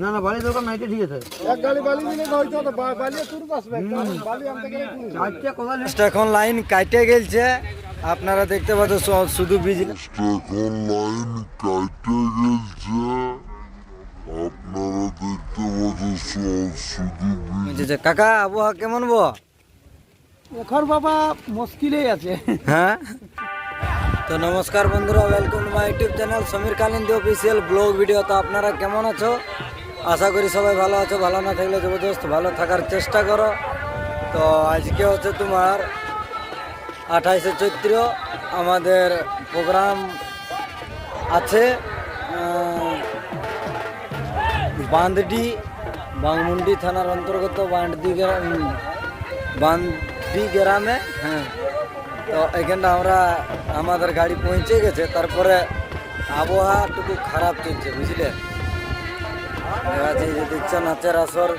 না না বালি দরকার নাই ঠিক আছে। এখন লাইন কাটে গেলছে। আপনারা দেখতে পাচ্ছেন শুধু বিজলি এখন লাইন কাটে গেছে আপনারা দেখতে পাচ্ছেন শুধু কাকা আবহাওয়া কেমন বো? এখন বাবা মুশকিলেই আছে। হ্যাঁ? তো নমস্কার বন্ধুরা welcome to my YouTube channel Samir Kalindi official blog video তো আপনারা কেমন আছো? আশা করি সবাই ভালো আছো, ভালো না থাকলে জবরদস্ত ভালো থাকার চেষ্টা করো। তো আজকে হচ্ছে তোমার আঠাইশে চৈত্র, আমাদের প্রোগ্রাম আছে বান্দডি, বাংমুন্ডি থানার অন্তর্গত বান্ডদি গ্রাম বান্ডি গ্রামে হ্যাঁ। তো এখানটা আমরা আমাদের গাড়ি পৌঁছে গেছে, তারপরে আবহাওয়াটুকু খারাপ চলছে, বুঝলে? এই দেখছ নাচের আসর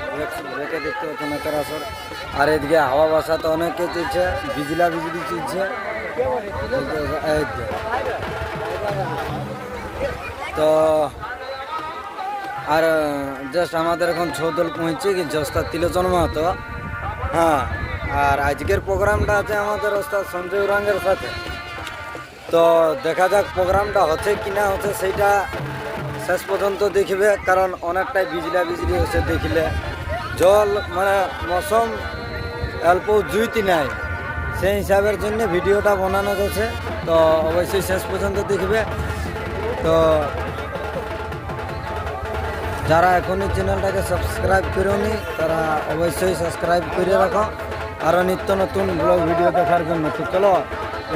দেখে দেখতে পাচ্ছ নাচের আসর, আর এদিকে হাওয়া বাসা তো অনেকে চলছে, বিজলা বিজলি চলছে। তো। আর জাস্ট আমাদের এখন ছদল পৌঁছে গেছে, ওস্তাদ তিলোচন মাহাতো হ্যাঁ আর আজকের প্রোগ্রামটা আছে আমাদের ওস্তাদ সঞ্জয় রাঙ্গের সাথে। তো দেখা যাক প্রোগ্রামটা হচ্ছে কি না হচ্ছে সেইটা শেষ পর্যন্ত দেখবে, কারণ অনেকটাই বিজলা বিজলি হচ্ছে দেখলে। জল মানে মৌসুম অল্প জুইতি নাই, সেই হিসাবের জন্য ভিডিওটা বানানো যাচ্ছে। তো অবশ্যই শেষ পর্যন্ত দেখবে। তো যারা এখনই চ্যানেলটাকে সাবস্ক্রাইব করেনি, তারা অবশ্যই সাবস্ক্রাইব করে রাখো। আরও নিত্য নতুন ব্লগ, ভিডিও দেখার জন্য। তো চলো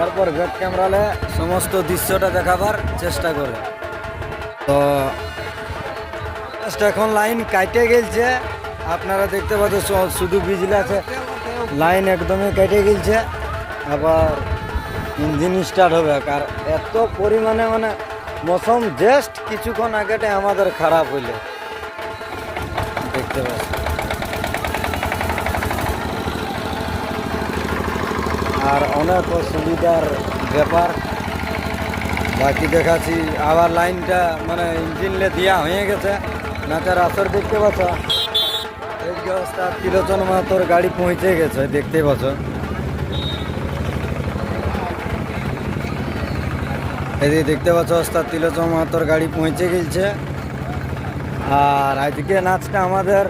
এরপর ব্যাক ক্যামেরালে সমস্ত দৃশ্যটা দেখাবার চেষ্টা করে তো এখন লাইন কাটে গেলছে। আপনারা দেখতে পাচ্ছেন শুধু বিজলি আছে। লাইন একদমই কেটে গেলছে। আবার ইঞ্জিন স্টার্ট হবে। আর এত পরিমাণে মানে মৌসুম জাস্ট কিছুক্ষণ আগেটাই আমাদের খারাপ হইলে। দেখতে পাচ্ছি আর অনেক অসুবিধার ব্যাপার। বাকি দেখাচ্ছি, আবার লাইনটা মানে ইঞ্জিনলে দেওয়া হয়ে গেছে। নাচার আসর দেখতে পাচ্ছ? এই যে অবস্থা, তিলোচন মাহাতোর গাড়ি পৌঁছে গেছে, দেখতে পাচ্ছ? এদিকে দেখতে পাচ্ছ ওস্তাদ তিলোচন মাহাতোর গাড়ি পৌঁছে গেছে। আর আজকে নাচটা আমাদের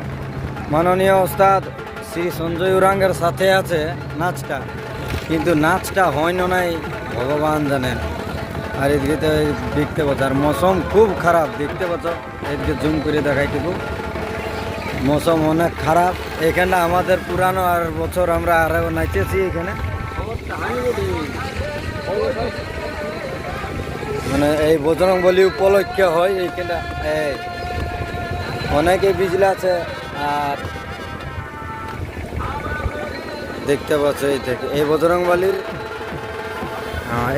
মাননীয় ওস্তাদ শ্রী সঞ্জয় উরাঙ্গের সাথে আছে, নাচটা। কিন্তু নাচটা হয় না নাই, ভগবান জানেন আর এদিকে তো দেখতে পাচ্ছ, আর মৌসুম খুব খারাপ, দেখতে পাচ্ছ? এদিকে জুম করে দেখাই দেবো মৌসুম অনেক খারাপ। এখানটা আমাদের পুরানো আর বছর আমরা আরও নাচেছি এখানে। মানে এই বজরং বলি উপলক্ষে হয় এইখানটা। এই, অনেকে বিজলা আছে, আর দেখতে পাচ্ছ এই থেকে এই বজরংবালির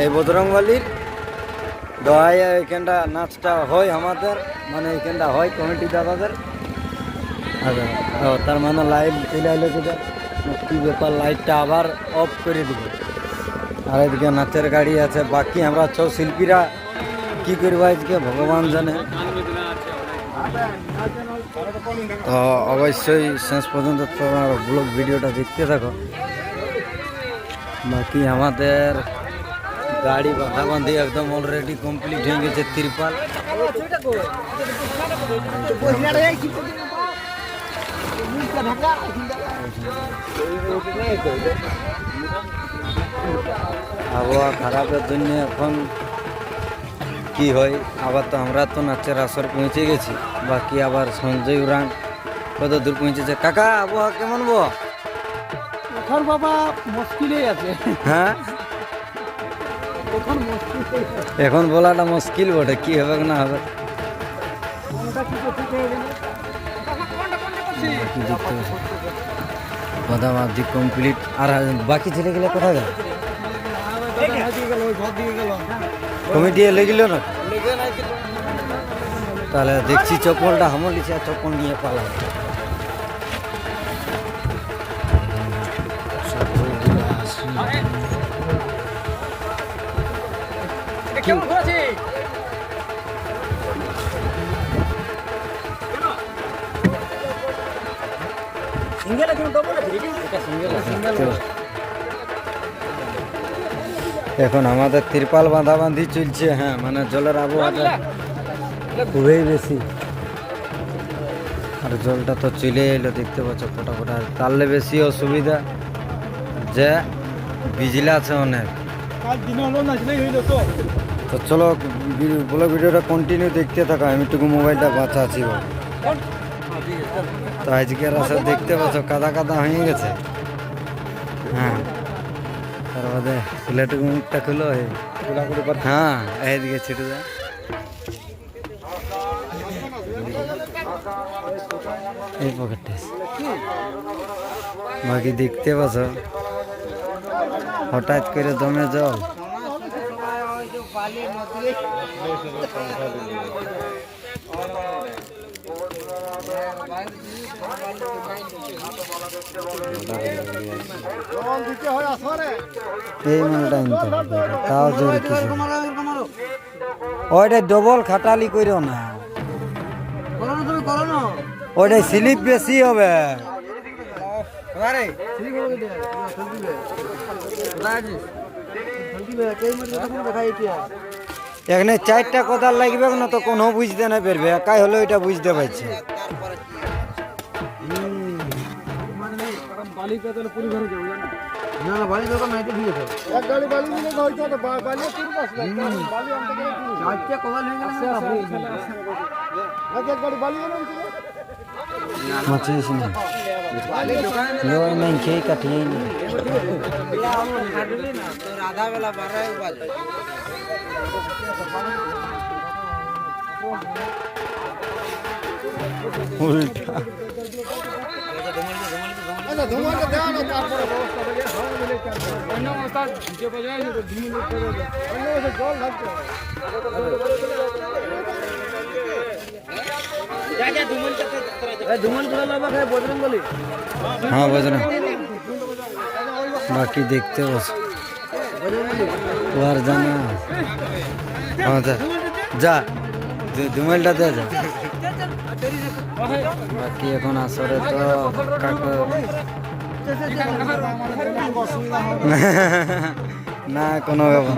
এই বজরংবালির দোয়াই এখানটা নাচটা হয় আমাদের মানে এখানটা হয় কমিটি দাদাদের। আচ্ছা ও, তার মানে লাইট চলে কি ব্যাপার লাইটটা আবার অফ করে দিব আর এদিকে নাচের গাড়ি আছে, বাকি আমরা ছ শিল্পীরা কি করব আজকে, ভগবান জানে। তো অবশ্যই শেষ পর্যন্ত তোমার ব্লগ ভিডিওটা দেখতে থাকো। বাকি আমাদের গাড়ি বাঁধা বাঁধি একদম অলরেডি কমপ্লিট হয়ে গেছে তিরপাল। আবহাওয়া খারাপের জন্য এখন কি হয় আবার তো আমরা তো নাচের আসর পৌঁছে গেছি বাকি আবার সঞ্জয় উরাং কত দূর পৌঁছেছে কাকা আবহাওয়া কেমন বো এখন বাবা মুশকিলেই আছে হ্যাঁ এখন বলাটা মুশকিল বটে কি হবে না হবে দেখতে বাদামাদি কমপ্লিট আর বাকি ছেলেগুলো কোথায় গেল কমিটি লেগিল না? তাহলে দেখছি চপ্পলটা হামল দিচ্ছে চপ্পল নিয়ে পালা সিঙ্গেল সিঙ্গেল সিঙ্গেল এখন আমাদের তিরপাল বাঁধাবাঁধি চলছে হ্যাঁ মানে জলের আবহাওয়াটা খুবই বেশি। আর জলটা তো চলে এলো দেখতে পাচ্ছ ফোটা ফোটা তাহলে বেশি অসুবিধা যে বিজলি আছে অনেক। তো। চলো বলো ভিডিওটা কন্টিনিউ দেখতে থাকো আমি টুকু মোবাইলটা বাঁচাচ্ছি। তো আজকের আসা দেখতে পাচ্ছ কাদা কাদা হয়ে গেছে। হ্যাঁ। মুখটা খুলো। হ্যাঁ। এইদিকে ছিটে যা। এই পকেটটা বাকি দেখতে পাচ্ছ? হঠাৎ করে দমে জল জল দিতে হয় আসরে এই মালটা আনতে হবে ওইটা ডবল খাটালি করো না। তুমি করো না ওইটা স্লিপ বেশি হবে। দেখাই এখানে চারটা কোদাল লাগবে না তো কোনো বুঝতে না পারবে। একাই হলে ওইটা বুঝতে পারছে। না না বাড়ি দোকান নাইতে ঠিক আছে এক গাড়ি বালি নিলে হয়তো তো বা- বালি তুলতে আসবে বালি আনতে গেলে কি? হবে? আজকে কোদাল হয়ে গেল এক এক গাড়ি বালি এনে আনতে গেলে? মাছিস না লোয় নাই খেয়ে কাটিয়ে নি বেলা বারো বাজে উল্টা আচ্ছা ধুমাটা দেওয়া না তোমার জানা। আচ্ছা যা। যা। দু- যা। বাকি এখন আসরে তো কাকু। না, কোনো ব্যাপার।